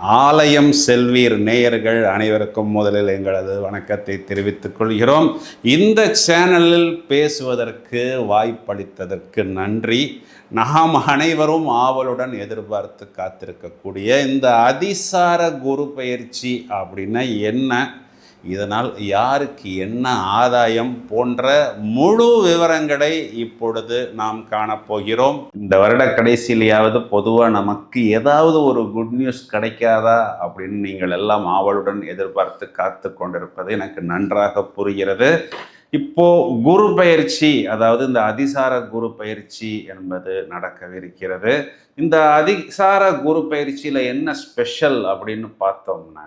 ஆலயம் செல்வீர் நேயர்கள் அனைவருக்கும் முதலில் எங்களது வணக்கத்தை தெரிவித்துக் கொள்கிறோம். இந்த சேனலில் பேசுவதற்கு வாய்ப்பளித்ததற்கு நன்றி. நாம் அனைவரும் ஆவலுடன் எதிர்பார்த்து காத்திருக்கக்கூடிய இந்த அதிசார குரு பயிற்சி அப்படின்னா என்ன? இதனால் யாருக்கு என்ன ஆதாயம் போன்ற முழு விவரங்களை இப்பொழுது நாம் காணப்போகிறோம். இந்த வருட கடைசியிலேயாவது பொதுவாக நமக்கு ஏதாவது ஒரு குட் நியூஸ் கிடைக்காதா அப்படின்னு நீங்கள் எல்லாம் ஆவலுடன் எதிர்பார்த்து காத்து கொண்டிருப்பது எனக்கு நன்றாக புரிகிறது. இப்போ குரு பயிற்சி அதாவது இந்த அதிசார குரு பயிற்சி என்பது நடக்கவிருக்கிறது. இந்த அதிசார குரு பயிற்சியில் என்ன ஸ்பெஷல் அப்படின்னு பார்த்தோம்னா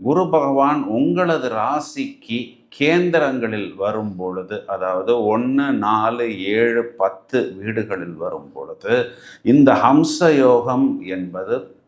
குரு பகவான் உங்களது ராசிக்கு கேந்திரங்களில் வரும் பொழுது அதாவது ஒன்று நாலு ஏழு பத்து வீடுகளில் வரும் பொழுது இந்த ஹம்ச யோகம் என்பது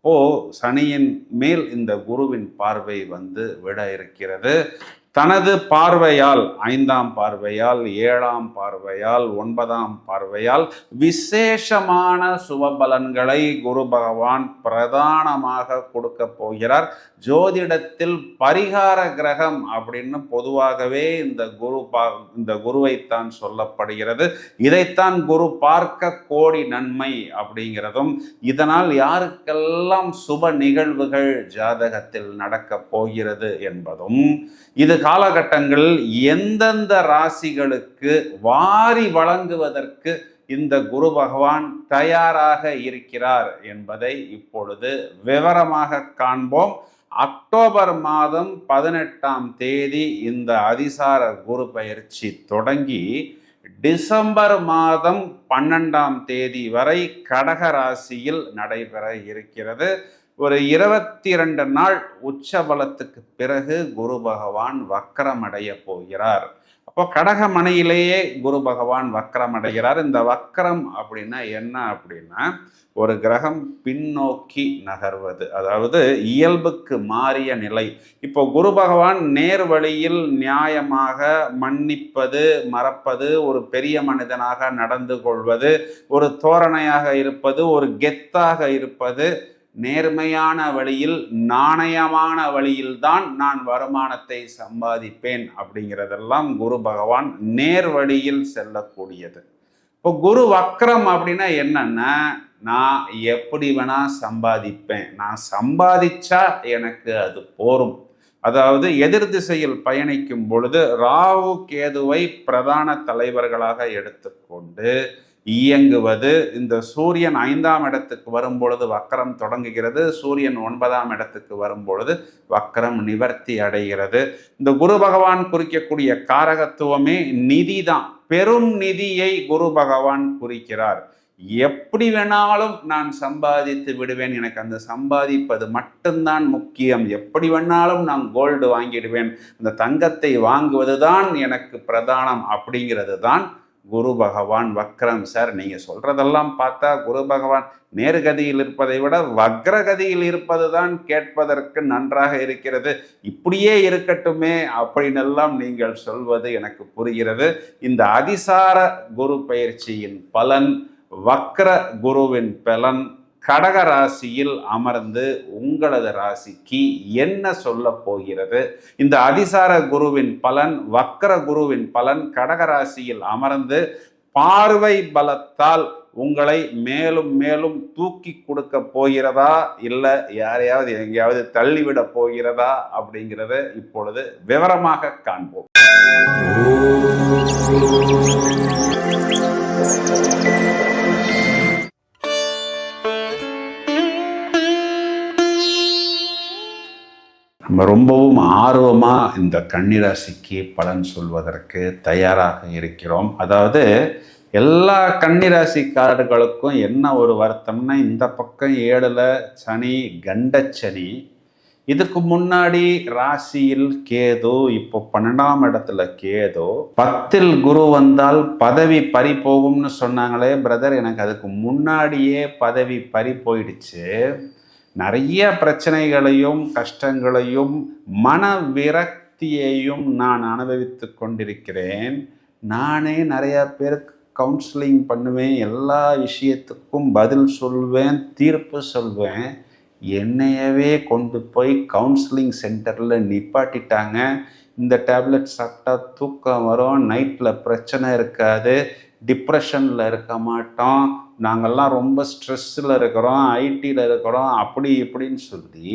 ஓ சனியின் மேல் இந்த குருவின் பார்வை வந்து விட இருக்கிறது. தனது பார்வையால் ஐந்தாம் பார்வையால் ஏழாம் பார்வையால் ஒன்பதாம் பார்வையால் விசேஷமான சுபபலன்களை குரு பகவான் பிரதானமாக கொடுக்க போகிறார். ஜோதிடத்தில் பரிகார கிரகம் அப்படின்னு பொதுவாகவே இந்த குரு பா இந்த குருவைத்தான் சொல்லப்படுகிறது. இதைத்தான் குரு பார்க்க கோடி நன்மை அப்படிங்கிறதும் இதனால் யாருக்கெல்லாம் சுப நிகழ்வுகள் ஜாதகத்தில் நடக்கப் போகிறது என்பதும் இது காலகட்டங்களில் எந்தெந்த ராசிகளுக்கு வாரி வழங்குவதற்கு இந்த குரு பகவான் தயாராக இருக்கிறார் என்பதை இப்பொழுது விவரமாக காண்போம். அக்டோபர் மாதம் பதினெட்டாம் தேதி இந்த அதிசார குரு பயிற்சி தொடங்கி டிசம்பர் மாதம் பன்னெண்டாம் தேதி வரை கடக ராசியில் நடைபெற இருக்கிறது. ஒரு இருபத்தி ரெண்டு நாள் உச்சபலத்துக்கு பிறகு குரு பகவான் வக்கரமடைய போகிறார். அப்போ கடகமனையிலேயே குரு பகவான் வக்கரம் அடைகிறார். இந்த வக்கரம் அப்படின்னா என்ன அப்படின்னா ஒரு கிரகம் பின்னோக்கி நகர்வது. அதாவது இயல்புக்கு மாறிய நிலை. இப்போ குரு பகவான் நேர் வழியில் நியாயமாக மன்னிப்பது மறப்பது ஒரு பெரிய மனிதனாக நடந்து கொள்வது ஒரு தோரணையாக இருப்பது ஒரு கெத்தாக இருப்பது நேர்மையான வழியில் நாணயமான வழியில்தான் நான் வருமானத்தை சம்பாதிப்பேன் அப்படிங்கிறதெல்லாம் குரு பகவான் நேர் வழியில் செல்லக்கூடியது. இப்போ குரு வக்ரம் அப்படின்னா என்னன்னா நான் எப்படி வேணா சம்பாதிப்பேன். நான் சம்பாதிச்சா எனக்கு அது போரும். அதாவது எதிர் திசையில் பயணிக்கும் பொழுது ராகு கேதுவை பிரதான தலைவர்களாக எடுத்துக்கொண்டு இயங்குவது. இந்த சூரியன் ஐந்தாம் இடத்துக்கு வரும் பொழுது வக்கரம் தொடங்குகிறது. சூரியன் ஒன்பதாம் இடத்துக்கு வரும் பொழுது வக்கரம் நிவர்த்தி அடைகிறது. இந்த குரு பகவான் குறிக்கக்கூடிய காரகத்துவமே நிதி தான் பெரும் நிதியை குரு பகவான் குறிக்கிறார். எப்படி வேணாலும் நான் சம்பாதித்து விடுவேன். எனக்கு அந்த சம்பாதிப்பது மட்டும்தான் முக்கியம். எப்படி வேணாலும் நான் கோல்டு வாங்கிடுவேன். அந்த தங்கத்தை வாங்குவது தான் எனக்கு பிரதானம் அப்படிங்கிறது தான் குரு பகவான் வக்ரம் சார். நீங்கள் சொல்கிறதெல்லாம் பார்த்தா குரு பகவான் நேர்கதியில் இருப்பதை விட வக்ரகதியில் இருப்பது தான் கேட்பதற்கு நன்றாக இருக்கிறது. இப்படியே இருக்கட்டுமே அப்படின்னெல்லாம் நீங்கள் சொல்வது எனக்கு புரிகிறது. இந்த அதிசார குரு பயிற்சியின் பலன் வக்ர குருவின் பலன் கடக ராசியில் அமர்ந்து உங்களது ராசிக்கு என்ன சொல்ல போகிறது? இந்த அதிசார குருவின் பலன் வக்கர குருவின் பலன் கடக ராசியில் அமர்ந்து பார்வை பலத்தால் உங்களை மேலும் மேலும் தூக்கி கொடுக்க போகிறதா? இல்லை யாரையாவது எங்கேயாவது தள்ளிவிட போகிறதா? அப்படிங்கிறத இப்பொழுது விவரமாக காண்போம். Thank you. ரொம்பவும் ஆர்வமாக இந்த கன்னிராசிக்கு பலன் சொல்வதற்கு தயாராக இருக்கிறோம். அதாவது எல்லா கன்னிராசிக்காரர்களுக்கும் என்ன ஒரு வருத்தம்னா இந்த பக்கம் ஏழில் சனி கண்டச்சனி. இதுக்கு முன்னாடி ராசியில் கேது இப்போ பன்னெண்டாம் இடத்துல கேது. பத்தில் குரு வந்தால் பதவி பறி போகும்னு சொன்னாங்களே பிரதர் எனக்கு அதுக்கு முன்னாடியே பதவி பறி போயிடுச்சு. நிறைய பிரச்சனைகளையும் கஷ்டங்களையும் மன விரக்தியையும் நான் அனுபவித்து கொண்டிருக்கிறேன். நானே நிறைய பேருக்கு கவுன்சிலிங் பண்ணுவேன் எல்லா விஷயத்துக்கும் பதில் சொல்வேன் தீர்ப்பு சொல்வேன். என்னையவே கொண்டு போய் கவுன்சிலிங் சென்டரில் நிப்பாட்டிட்டாங்க. இந்த டேப்லெட் சாப்பிட்டா தூக்கம் வரும் நைட்டில் பிரச்சனை இருக்காது டிப்ரெஷனில் இருக்க மாட்டோம். நாங்கள்லாம் ரொம்ப ஸ்ட்ரெஸ்ஸில் இருக்கிறோம் ஐடியில் இருக்கிறோம் அப்படி இப்படின்னு சொல்லி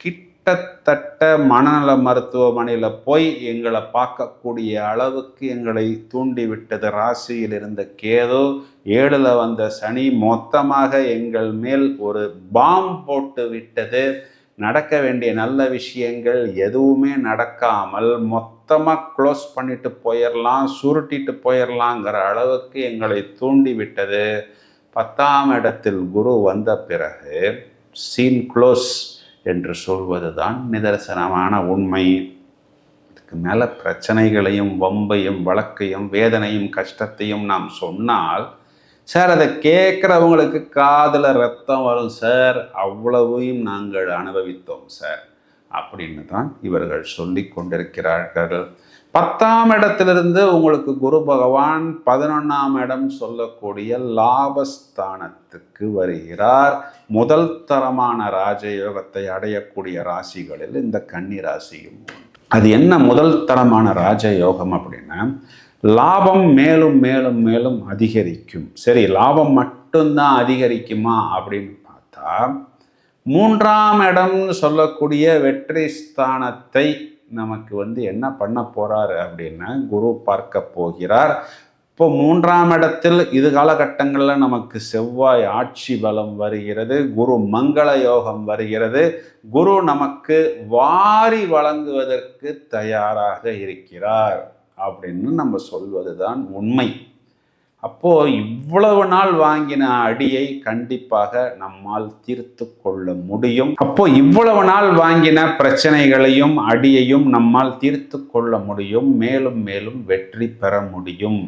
கிட்டத்தட்ட மனநல மருத்துவமனையில் போய் எங்களை பார்க்கக்கூடிய அளவுக்கு எங்களை தூண்டி விட்டது. ராசியில் இருந்த கேது ஏழில் வந்த சனி மொத்தமாக எங்கள் மேல் ஒரு பாம் போட்டு விட்டது. நடக்க வேண்டிய நல்ல விஷயங்கள் எதுவுமே நடக்காமல் மொத்தமாக க்ளோஸ் பண்ணிட்டு போயிடலாம் சுருட்டிட்டு போயிடலாங்கிற அளவுக்கு எங்களை தூண்டி விட்டது. பத்தாம் இடத்தில் குரு வந்த பிறகு சீன் க்ளோஸ் என்று சொல்வது தான் நிதர்சனமான உண்மை. இதுக்கு மேலே பிரச்சனைகளையும் வம்பையும் வழக்கையும் வேதனையும் கஷ்டத்தையும் நாம் சொன்னால் சார் அதை கேட்குறவங்களுக்கு காதில் ரத்தம் வரும் சார். அவ்வளவையும் நாங்கள் அனுபவித்தோம் சார். அப்படின்னு தான் இவர்கள் சொல்லி கொண்டிருக்கிறார்கள். பத்தாம் இடத்திலிருந்து உங்களுக்கு குரு பகவான் பதினொன்றாம் இடம் சொல்லக்கூடிய லாபஸ்தானத்துக்கு வருகிறார். முதல் தரமான ராஜயோகத்தை அடையக்கூடிய ராசிகளில் இந்த கன்னி ராசியும் அது என்ன முதல் தரமான ராஜயோகம் அப்படின்னா லாபம் மேலும் மேலும் மேலும் அதிகரிக்கும். சரி லாபம் மட்டும்தான் அதிகரிக்குமா அப்படின்னு பார்த்தா மூன்றாம் இடம்னு சொல்லக்கூடிய வெற்றி ஸ்தானத்தை நமக்கு வந்து என்ன பண்ண போறாரு அப்படின்னா குரு பார்க்க போகிறார். இப்போ மூன்றாம் இடத்தில் இது காலகட்டங்களில் நமக்கு செவ்வாய் ஆட்சி பலம் வருகிறது குரு மங்கள யோகம் வருகிறது. குரு நமக்கு வாரி வழங்குவதற்கு தயாராக இருக்கிறார் அப்படின்னு நம்ம சொல்வது தான் உண்மை. அப்போ இவ்வளவு நாள் வாங்கின அடியை கண்டிப்பாக நம்மால் தீர்த்து கொள்ள முடியும். அப்போ இவ்வளவு நாள் வாங்கின பிரச்சனைகளையும் அடியையும் நம்மால் தீர்த்து கொள்ள முடியும். மேலும் மேலும் வெற்றி பெற முடியும்.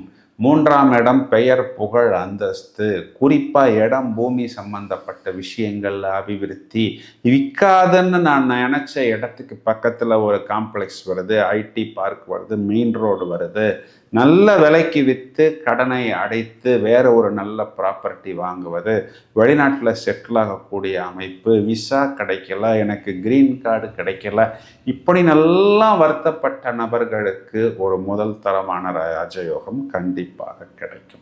மூன்றாம் இடம் பெயர் புகழ் அந்தஸ்து. குறிப்பாக இடம் பூமி சம்பந்தப்பட்ட விஷயங்கள்ல அபிவிருத்தி. விற்காதுன்னு நான் நினச்ச இடத்துக்கு பக்கத்தில் ஒரு காம்ப்ளெக்ஸ் வருது ஐடி பார்க் வருது மெயின் ரோடு வருது. நல்ல விலைக்கு விற்று கடனை அடைத்து வேறு ஒரு நல்ல ப்ராப்பர்ட்டி வாங்குவது. வெளிநாட்டில் செட்டில் ஆகக்கூடிய அமைப்பு. விசா கிடைக்கல எனக்கு க்ரீன் கார்டு கிடைக்கல. இப்படி நல்லா வருத்தப்பட்ட நபர்களுக்கு ஒரு முதல் தரமான ராஜயோகம் கண்டிப்பாக கிடைக்கும்.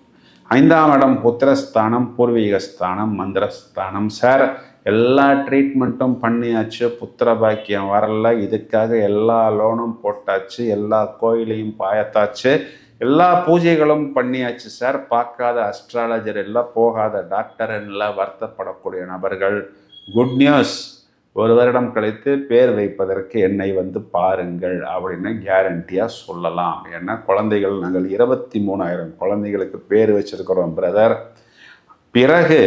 ஐந்தாம் இடம் புத்திரஸ்தானம் பூர்வீகஸ்தானம் மந்திரஸ்தானம். சார் எல்லா ட்ரீட்மெண்ட்டும் பண்ணியாச்சு. புத்திர பாக்கியம் வரல. இதுக்காக எல்லா லோனும் போட்டாச்சு. எல்லா கோயிலையும் பாயத்தாச்சு. எல்லா பூஜைகளும் பண்ணியாச்சு சார் பார்க்காத அஸ்ட்ராலஜர் எல்லாம் போகாத டாக்டர் எல்லாம் வருத்தப்படக்கூடிய நபர்கள். குட் நியூஸ் ஒரு வருடம் கழித்து பேர் வைப்பதற்கு என்னை வந்து பாருங்கள் அப்படின்னு கேரண்டியாக சொல்லலாம். ஏன்னா குழந்தைகள் நாங்கள் இருபத்தி மூணாயிரம் குழந்தைகளுக்கு பேர் வச்சிருக்கிறோம் பிரதர் பிறகு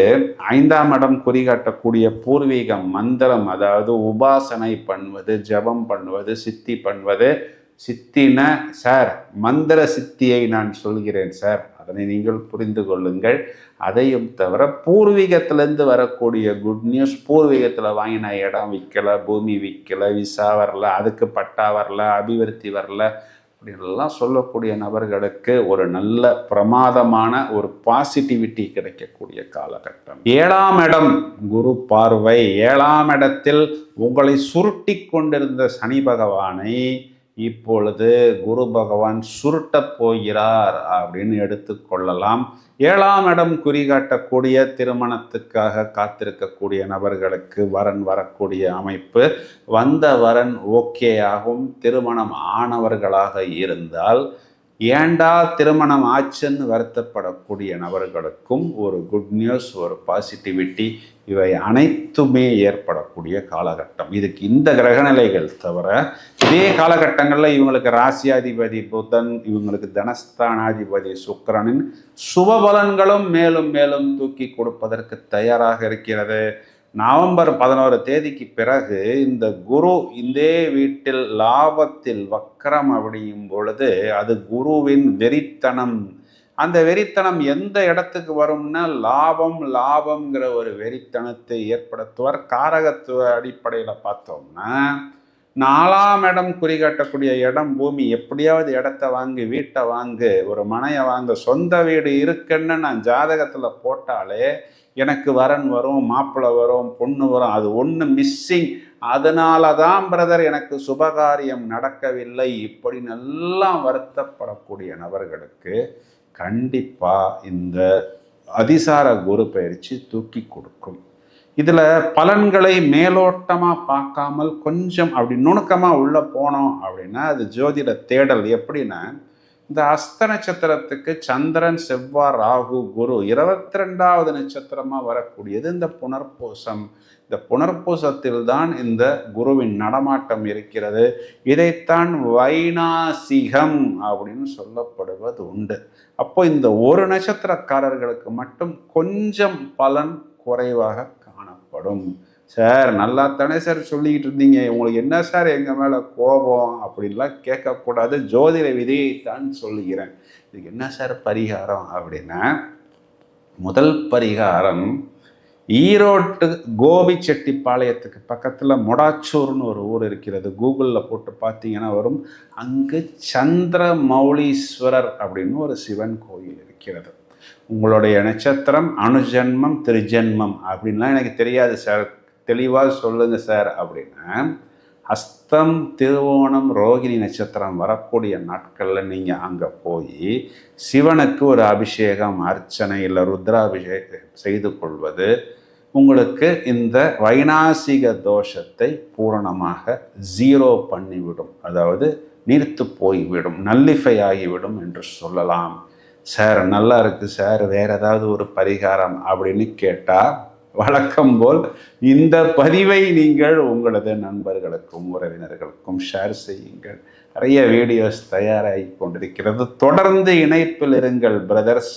ஐந்தாம் இடம் குறிகாட்டக்கூடிய பூர்வீக மந்திரம் அதாவது உபாசனை பண்ணுவது ஜபம் பண்ணுவது சித்தி பண்ணுவது சித்தின சார் மந்திர சித்தியை நான் சொல்கிறேன் சார் அதனை நீங்கள் புரிந்து கொள்ளுங்கள். அதையும் தவிர பூர்வீகத்திலேருந்து வரக்கூடிய குட் நியூஸ் பூர்வீகத்தில் வாங்கின இடம் விற்கலை பூமி விற்கலை விசா வரல அதுக்கு பட்டா வரல அபிவிருத்தி வரல அப்படின்லாம் சொல்லக்கூடிய நபர்களுக்கு ஒரு நல்ல பிரமாதமான ஒரு பாசிட்டிவிட்டி கிடைக்கக்கூடிய காலகட்டம். ஏழாம் இடம் குரு பார்வை. ஏழாம் இடத்தில் உங்களை சுருட்டி கொண்டிருந்த சனி பகவானை இப்பொழுது குரு பகவான் சுருட்டப் போகிறார் அப்படின்னு எடுத்துக்கொள்ளலாம் ஏழாம் இடம் குறிகாட்டக்கூடிய திருமணத்துக்காக காத்திருக்கக்கூடிய நபர்களுக்கு வரன் வரக்கூடிய அமைப்பு. வந்த வரன் ஓகே ஆகும். திருமணம் ஆனவர்களாக இருந்தால் ஏண்டா திருமணம் ஆச்சுன்னு வருத்தப்படக்கூடிய நபர்களுக்கும் ஒரு குட் நியூஸ் ஒரு பாசிட்டிவிட்டி இவை அனைத்துமே ஏற்படக்கூடிய காலகட்டம். இதுக்கு இந்த கிரகநிலைகள் தவிர இதே காலகட்டங்களில் இவங்களுக்கு ராசியாதிபதி புதன் இவங்களுக்கு தனஸ்தானாதிபதி சுக்கரனின் சுபபலன்களும் மேலும் மேலும் தூக்கி கொடுப்பதற்கு தயாராக இருக்கிறது. நவம்பர் பதினோரு தேதிக்கு பிறகு இந்த குரு இந்தே வீட்டில் லாபத்தில் வக்கரம் அப்படியும் பொழுது அது குருவின் வெறித்தனம். அந்த வெறித்தனம் எந்த இடத்துக்கு வரும்னா லாபம் லாபம்ங்கிற ஒரு வெறித்தனத்தை ஏற்படுத்துவார். காரகத்துவ அடிப்படையில் பார்த்தோம்னா நாலாம் இடம் குறிகாட்டக்கூடிய இடம் பூமி. எப்படியாவது இடத்த வாங்கி வீட்டை வாங்கு ஒரு மனையை வாங்க. சொந்த வீடு இருக்குன்னு நான் ஜாதகத்தில் போட்டாலே எனக்கு வரன் வரும் மாப்பிள்ளை வரும் பொண்ணு வரும். அது ஒன்று மிஸ்ஸிங் அதனால தான் பிரதர் எனக்கு சுபகாரியம் நடக்கவில்லை இப்படி நல்லா வருத்தப்படக்கூடிய நபர்களுக்கு கண்டிப்பாக இந்த அதிசார குரு பயிற்சி தூக்கி கொடுக்கும். இதில் பலன்களை மேலோட்டமாக பார்க்காமல் கொஞ்சம் அப்படி நுணுக்கமாக உள்ளே போனோம் அப்படின்னா அது ஜோதிட தேடல். எப்படின்னா இந்த அஸ்த நட்சத்திரத்துக்கு சந்திரன் செவ்வாய் ராகு குரு இருபத்தி ரெண்டாவது நட்சத்திரமாக வரக்கூடியது இந்த புனர்பூசம். இந்த புனர்பூசத்தில் தான் இந்த குருவின் நடமாட்டம் இருக்கிறது. இதைத்தான் வைநாசிகம் அப்படின்னு சொல்லப்படுவது உண்டு. அப்போ இந்த ஒரு நட்சத்திரக்காரர்களுக்கு மட்டும் கொஞ்சம் பலன் குறைவாக ஏற்படும் சார் நல்லா தானே சார் சொல்லிக்கிட்டு இருந்தீங்க. உங்களுக்கு என்ன சார் எங்கள் மேலே கோபம்? அப்படின்லாம் கேட்கக்கூடாது. ஜோதிட விதியைத்தான் சொல்லுகிறேன். இதுக்கு என்ன சார் பரிகாரம் அப்படின்னா முதல் பரிகாரம் ஈரோட்டு கோபிச்செட்டிப்பாளையத்துக்கு பக்கத்தில் மொடாச்சூர்னு ஒரு ஊர் இருக்கிறது. கூகுளில் போட்டு பார்த்தீங்கன்னா வரும். அங்கு சந்திர மௌலீஸ்வரர் அப்படின்னு ஒரு சிவன் கோயில் இருக்கிறது. உங்களுடைய நட்சத்திரம் அணுஜன்மம் திருஜென்மம் அப்படின்லாம் எனக்கு தெரியாது சார். தெளிவாக சொல்லுங்க சார் அப்படின்னா அஸ்தம் திருவோணம் ரோகிணி நட்சத்திரம் வரக்கூடிய நாட்களில் நீங்கள் அங்கே போய் சிவனுக்கு ஒரு அபிஷேகம் அர்ச்சனை இல்லை ருத்ராபிஷேகம் செய்து கொள்வது உங்களுக்கு இந்த வைனாசிக தோஷத்தை பூரணமாக ஜீரோ பண்ணிவிடும். அதாவது நீர்த்து போய்விடும் நல்லிஃபை ஆகிவிடும் என்று சொல்லலாம். சார் நல்லா இருக்கு சார் வேற ஏதாவது ஒரு பரிகாரம் அப்படின்னு கேட்டால் வழக்கம் போல் இந்த பதிவை நீங்கள் உங்களது நண்பர்களுக்கும் உறவினர்களுக்கும் ஷேர் செய்யுங்கள். நிறைய வீடியோஸ் தயாராகி கொண்டிருக்கிறது. தொடர்ந்து இணைப்பில் இருங்கள் பிரதர்ஸ்